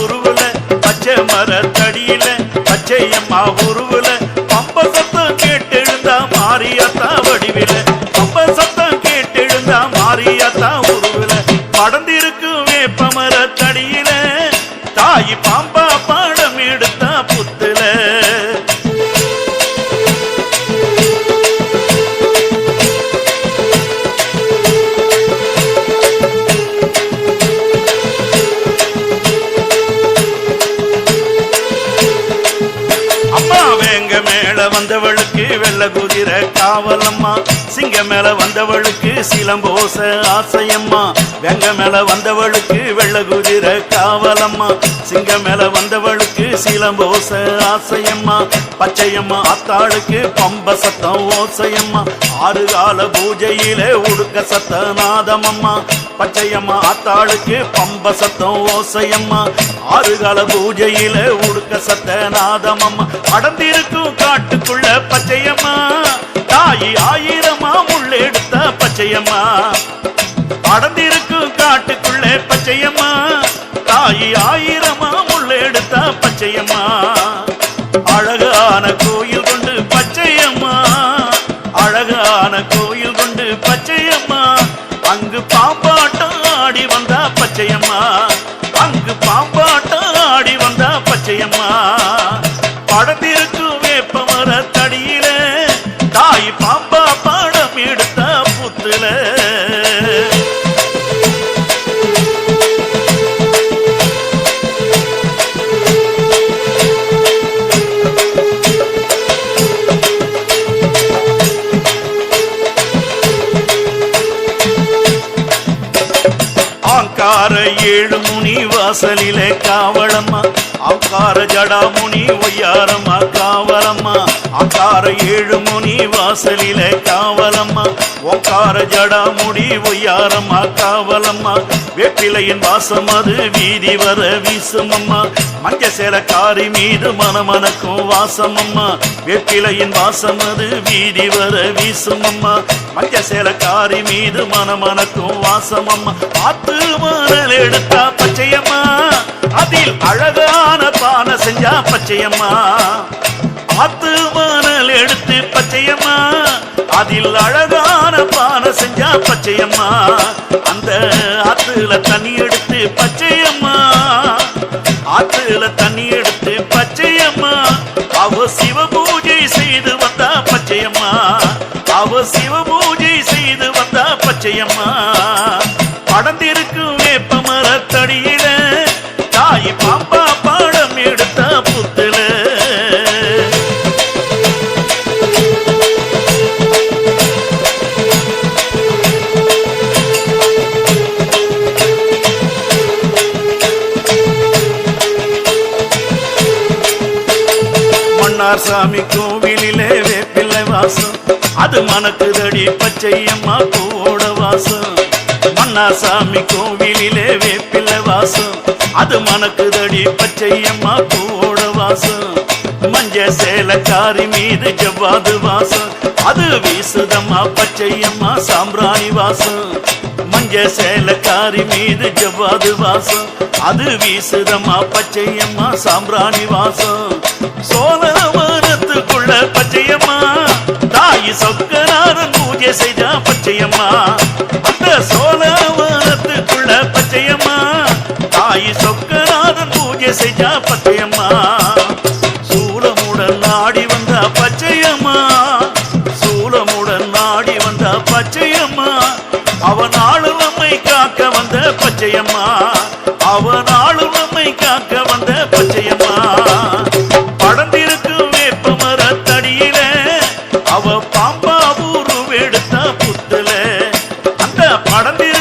உருவுல பச்சை மரத்தடியில பச்சையம்மா உருவுல. சிங்க மேல வந்தவளுக்கு சிலம்போச ஆசையம்மா. வெங்க மேல வந்தவளுக்கு வெள்ள குதிரை காவலம்மா. சிங்க மேல வந்தவளுக்கு சிலம்போச ஆசையம்மா. பச்சையம்மா அத்தாளுக்கு பம்ப சத்தம் ஓசையம்மா. ஆறு கால பூஜையிலே உடுக்க சத்த நாதமம்மா பச்சையம்மா அத்தாளுக்கு பம்ப சத்தம் ஓசையம்மா. ஆறு கால பூஜையிலே உடுக்க சத்த நாதமம்மா அடந்திருக்கும் காட்டுக்குள்ள பச்சையம்மா. தாயி ஆயிரமா முள்ளெடுத்த பச்சையம்மா. அடந்திருக்கும் காட்டுக்குள்ளே பச்சையம்மா. தாயி ஆயிரமா முள்ளெடுத்த பச்சையம்மா. அழகான கோயில் கொண்டு பச்சையம்மா. அழகான கோயில் கொண்டு பச்சையம்மா. அங்கு பாம்பாட்டம் ஆடி வந்தா பச்சையம்மா. அங்கு பாம்பாட்டம் ஆடி வந்தா பச்சையம்மா. படத்திற்கு வேப்ப மரத்தடியில தாய் பாம்பா பாடம் எடுத்த புத்துல. ஏழு முனி வாசலிலே காவலம்மா. ஆங்கார ஜடாமுனி ஒய்யாரம்மா. காவலம்மா ஆங்கார ஏழு முனி வாசலில காவலம்மா. ஒக்கார ஜடா முடி ஒய்யாரம்மா காவலம்மா. வேப்பிலையின் வாசம் அது வீதி வர வீசுமம்மா. மஞ்ச சேர காரி மீது மனமனக்கும் வாசமம்மா. வேப்பிலையின் வாசம் அது வீதி வர வீசுமம்மா. மஞ்ச சேர காரி மீது மனமனக்கும் வாசமம்மா. பார்த்து மணல் எடுத்தா பச்சையம்மா. அதில் அழகான பானை செஞ்சா பச்சையம்மா. ஆத்து மணல் எடுத்து பச்சையம்மா. அதில் அழகான பானை செஞ்சா பச்சையம்மா. அந்த ஆத்துல தண்ணி எடுத்து பச்சையம்மா. ஆத்துல தண்ணி எடுத்து பச்சையம்மா. அவ சிவ பூஜை செய்து வந்தா பச்சையம்மா. அவ சிவ பூஜை செய்து வந்தா பச்சையம்மா. படந்திருக்கும் வந்தார் சாமி கோவிலிலே வேப்பிள்ளை வாசம். அது மணக்குதடி பச்சையம்மா பூவோட வாசம். மன்னார் சாமி கோவிலிலே வேப்பிள்ளை வாசம். அது மணக்குதடி பச்சையம்மா பூவோட வாசம். மஞ்ச சேலக்காரி மீது ஜவ்வாது வாசம். அது வீசுதம்மா பச்சையம்மா சாம்பிராணி வாசம். மஞ்ச சேலக்காரி மீது ஜவ்வாது வாசம். அது வீசுதம்மா பச்சையம்மா சாம்பிராணி வாசம். சோழவரத்துக்குள்ள பச்சையம்மா. தாய் சொக்கநாதன் பூஜை செய்தா பச்சையம்மா. அந்த சோழவரத்துக்குள்ள பச்சையம்மா. தாய் சொக்கநாதன் பூஜை செய்தா பச்சையம்மா. சூலமுடன் நாடி வந்த பச்சையம்மா. சூலமுடன் நாடி வந்த பச்சையம்மா. அவன் ஆளு நம்மை காக்க வந்த பச்சையம்மா. அவன் ஆளு நம்மை காக்க வந்த பச்சை அந்த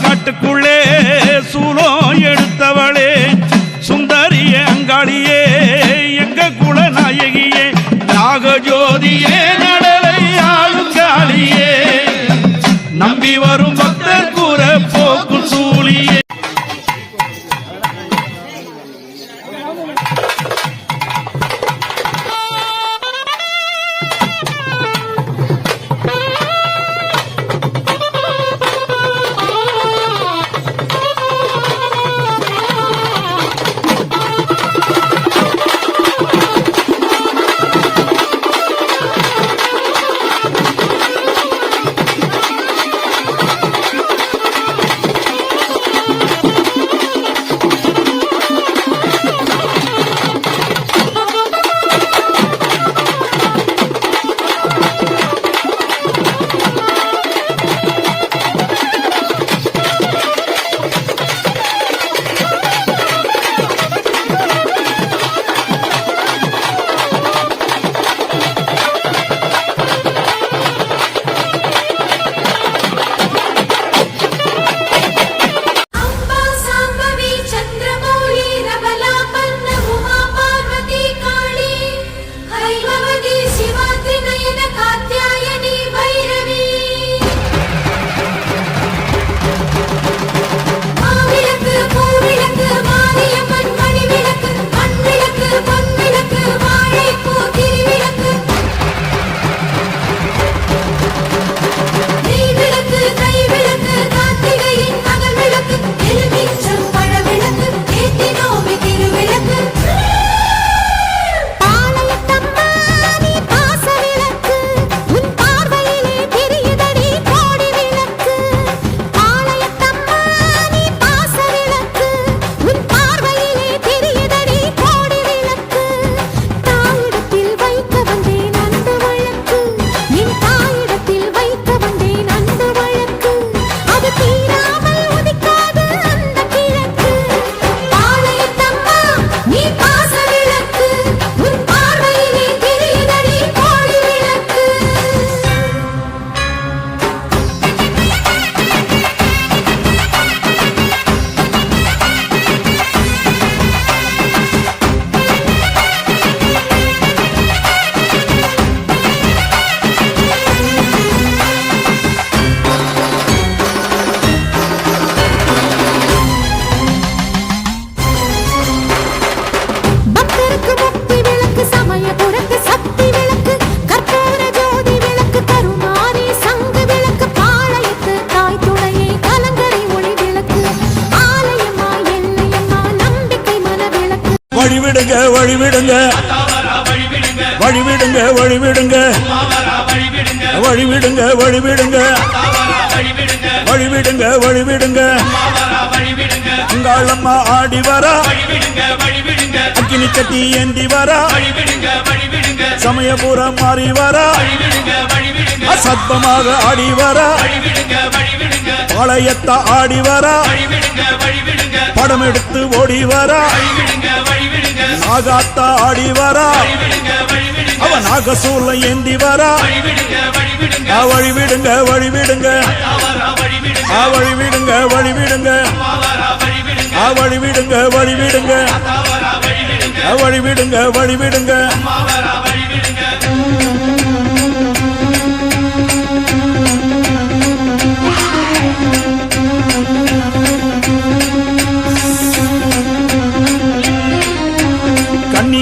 காட்டுக்குள்ளே சூலம் எடுத்தவளே சுந்தரிய அங்காளியே எங்க குல நாயகியே நாகஜோதியே நடலை ஆளுங்காளியே நம்பி வரும் பக்தர் கூற போக்கும் சூழியே வழிவிடுங்க வழிவிடுங்க. வழிவிடுங்க வழிவிடுங்க. வழிவிடுங்க வழிவிடுங்க. வழிவிடுங்க வழிவிடுங்க. அங்காளம்மா ஆடி வரா. அக்கினி கட்டி ஏந்தி வரா. சமயபுரம் மாறி வரா. அசத்தமாக ஆடி வரா. பாளையத்த ஆடி வரா. படம் எடுத்து ஓடி வரா. நாகாத்தா ஆடி வரா. அவன் நாகசூல ஏந்தி வரா. ஆ, வழி விடுங்க வழி விடுங்க ஆ, வழி விடுங்க வழி விடுங்க வழி விடுங்க வழி விடுங்க வழி விடுங்க வழி விடுங்க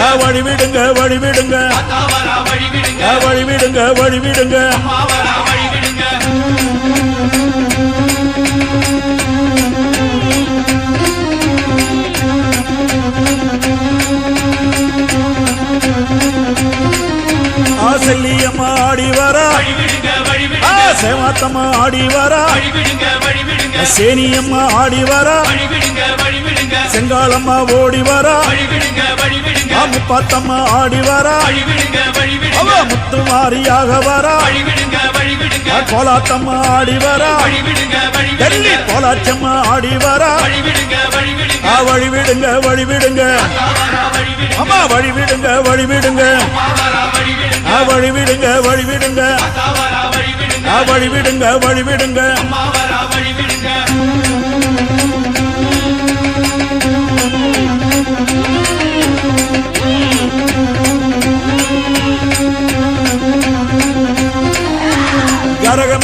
வழிவிடுங்க வழிவிடுங்க. வழிவிடுங்க வழிவிடுங்க வழிவிடுங்க. ஆசல்லியம்மா ஆடி வரா. சேவாத்தம்மா ஆடி வரா. சேனியம்மா ஆடி வரா. செங்காலம்மா ஓடி வரா. முப்பாத்தம்மா ஆடி வரா. அவ முத்துமாரியாக வரா. வழிவிடுங்க வழிவிடுங்க கோலாத்தம்மா ஆடி வரா. வழிவிடுங்க டெல்லி கோலாச்சம்மா ஆடி வரா. வழிவிடுங்க வழிவிடுங்க. ஆ, வழி விடுங்க வழி விடுங்க அம்மா வழி விடுங்க வழி விடுங்க வழி விடுங்க வழி விடுங்க வழி விடுங்க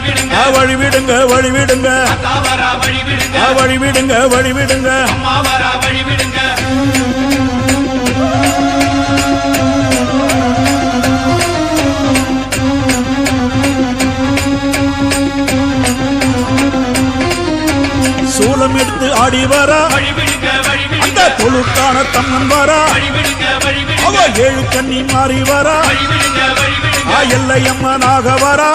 வழிவிடுங்க. அம்மா வழி விடுங்க வழி விடுங்க மாவரா வழிவிடுங்க. ஆ, வழி விடுங்க வழி விடுங்க தாவரா வழிவிடுங்க. வழிவிடுங்க சூலம் எடுத்து ஆடி வரா. அந்த தொழுக்கான தம்மன் வரா. அவ ஏழு கண்ணி மாறி வரா. எல்லையம்மனாக வரா.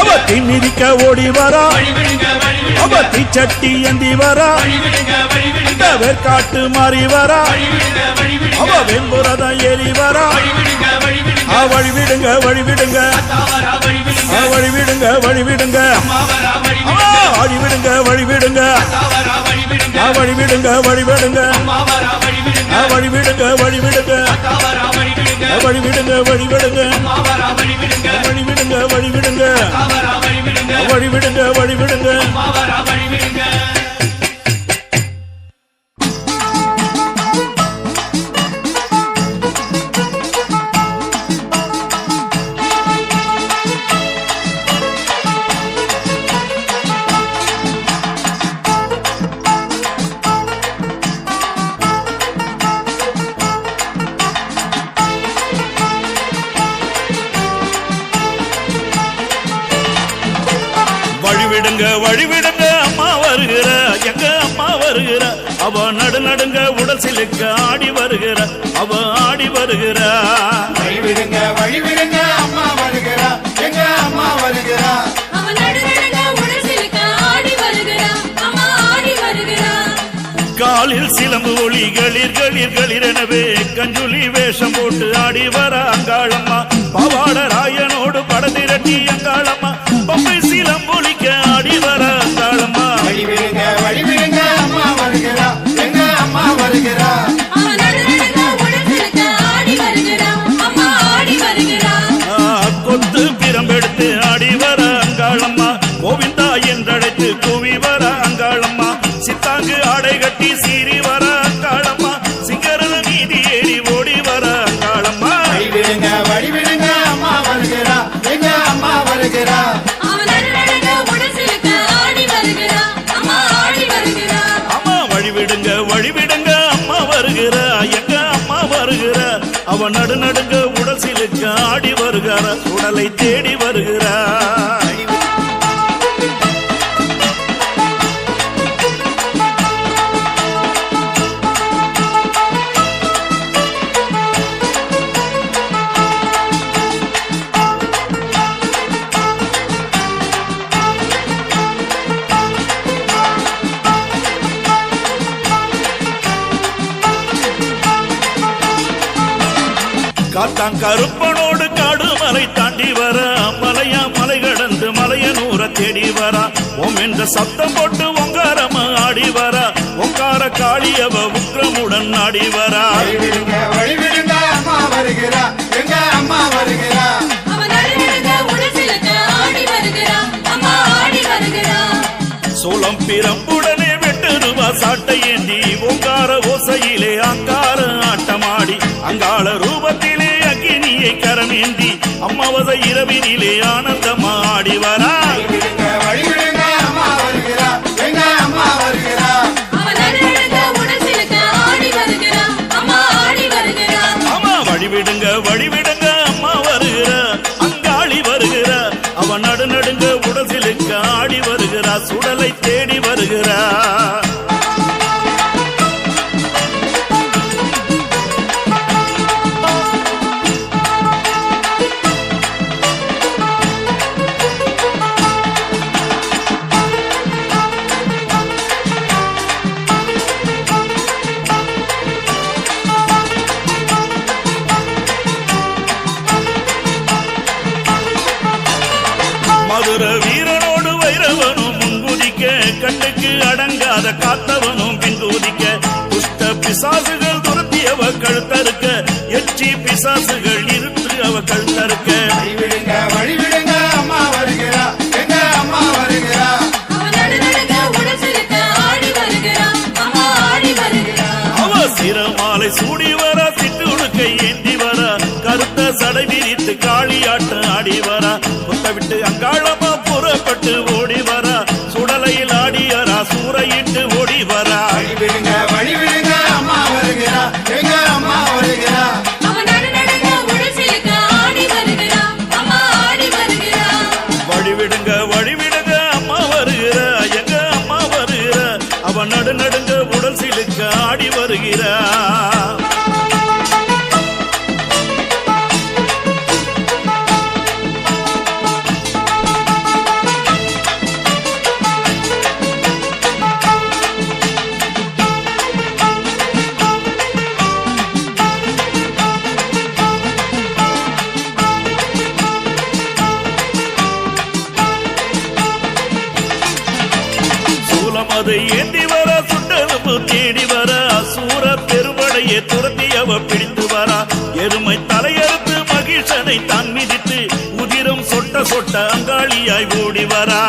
அவ தீமிதிக்க ஓடி வரா. வழிவிடுங்க வழிவிடுங்க அவ தீச்சட்டி ஏந்தி வரா. வழிவிடுங்க வழிவிடுங்க இந்த வேர்க்காட்டு மாறி வரா. அவ வெண்புரதம் ஏறி வரா. வழிவிடுங்க வழிவிடுங்க. ஆ வழி விடுங்க வழி விடுங்க தாவரா வழிவிடுங்க. வழி விடுங்க வழி விடுங்க வழிவிடுங்க வழி விடுங்க வழி விடுங்க வழிவிடுங்க. வழி விடுங்க வழி விடுங்க வழிவிடுங்க வழி விடுங்க வழி விடுங்க வழிவிடுங்க. வழி விடுங்க வழி விடுங்க வழி விடுங்க வழி விடுங்க அம்மா வருகிற எங்க அம்மா வருகிற. அவ நடு நடுங்க உடல் சிலுக்க ஆடி வருகிற அவ ஆடி வருகிறா. வழிவிடுங்க வழிவிடுங்க அம்மா வருகிறா எங்க அம்மா வருகிறா. காலில் சிலம்பு ஒளி களிர் களிர் களிரெனவே கஞ்சுலி வேஷம் போட்டு ஆடி வர அங்காளம்மா பவாட ராயனோடு படதிரட்டி அங்காளம்மா ஆடி விடுங்க அம்மா வருகிறா எங்க அம்மா வருகிற அவ நடு நடுங்க உடல் சிலுக்கு ஆடி வருகிற உடலை தேடி வருகிறார். காத்தான் கருப்பனோடு காடு மலை தாண்டி வர மலையா மலை கடந்து மலையனூர தேடி வரா. ஓம் என்ற சத்தம் போட்டு ஒங்காரம ஆடி வரா ஒங்கார காளியவ உக்ரமுடன் ஆடி வரா. வழிவிடுங்க அம்மா வருகிறா. எங்க அம்மா வருகிறா? சோளம் பிரம்புடனே வெட்டு ரூபா சாட்டை ஏந்தி ஓங்கார ஓசையிலே அங்கார ஆட்டமாடி. அங்காள ரூபத்திலே கரமேந்தி அம்மாவத இரவினிலே ஆனந்தமாடி வரா கண்ணுக்கு அடங்காத காத்தவனும் பின்தூதிக்க. துஷ்ட பிசாசுகள் துரத்தி அவ கழுத்தறுக்க. எச்சி பிசாசுகள் இருத்து அவ கழுத்தறுக்க. வழி விடுங்க வழி விடுங்க அம்மா வருகிறா? எங்க அம்மா வருகிறா அவ சிரமாலை சூடி வர ஏந்தி வர. கருத்த சடை அதை ஏந்தி வர சுட்டெலும்பு தேடி வர அசூர பெருமடையை துரத்தி அவ பிடித்து வரா. எருமை தலையறுத்து மகிழ்ச்சனை தான் மிதித்து உதிரம் சொட்ட சொட்ட அங்காளியாய் ஓடி வரா.